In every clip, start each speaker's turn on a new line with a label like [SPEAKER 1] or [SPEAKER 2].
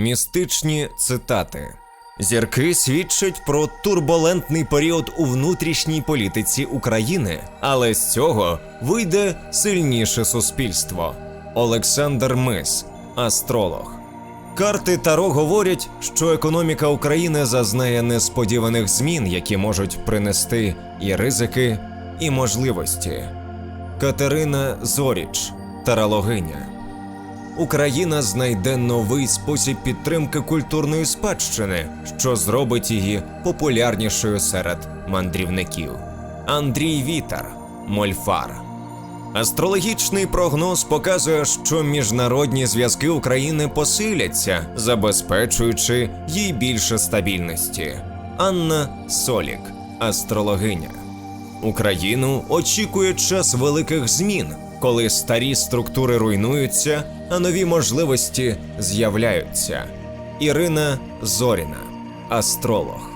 [SPEAKER 1] Містичні цитати. Зірки свідчать про турбулентний період у внутрішній політиці України, але з цього вийде сильніше суспільство. Олександр Мис, астролог. Карти Таро говорять, що економіка України зазнає несподіваних змін, які можуть принести і ризики, і можливості. Катерина Зоріч, тарологиня. Україна знайде новий спосіб підтримки культурної спадщини, що зробить її популярнішою серед мандрівників. Андрій Вітар, Мольфар. Астрологічний прогноз показує, що міжнародні зв'язки України посиляться, забезпечуючи їй більше стабільності. Анна Солік, астрологиня. Україну очікує час великих змін, коли старі структури руйнуються, а нові можливості з'являються. Ірина Зоріна, астролог.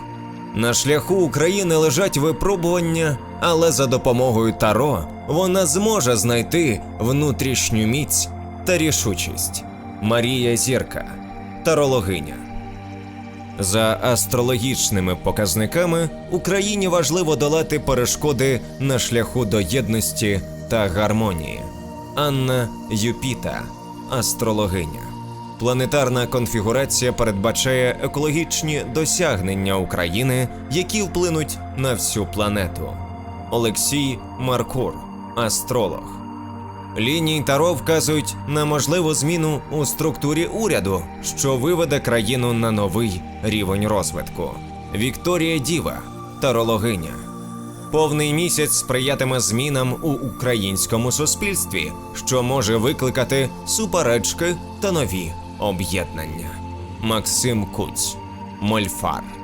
[SPEAKER 1] На шляху України лежать випробування, але за допомогою Таро вона зможе знайти внутрішню міць та рішучість. Марія Зірка, тарологиня. За астрологічними показниками Україні важливо долати перешкоди на шляху до єдності та гармонії. Анна Юпіта, астрологиня. Планетарна конфігурація передбачає екологічні досягнення України, які вплинуть на всю планету. Олексій Маркур, астролог. Лінії Таро вказують на можливу зміну у структурі уряду, що виведе країну на новий рівень розвитку. Вікторія Діва, тарологиня. Повний місяць сприятиме змінам у українському суспільстві, що може викликати суперечки та нові об'єднання. Максим Куць, Мольфар.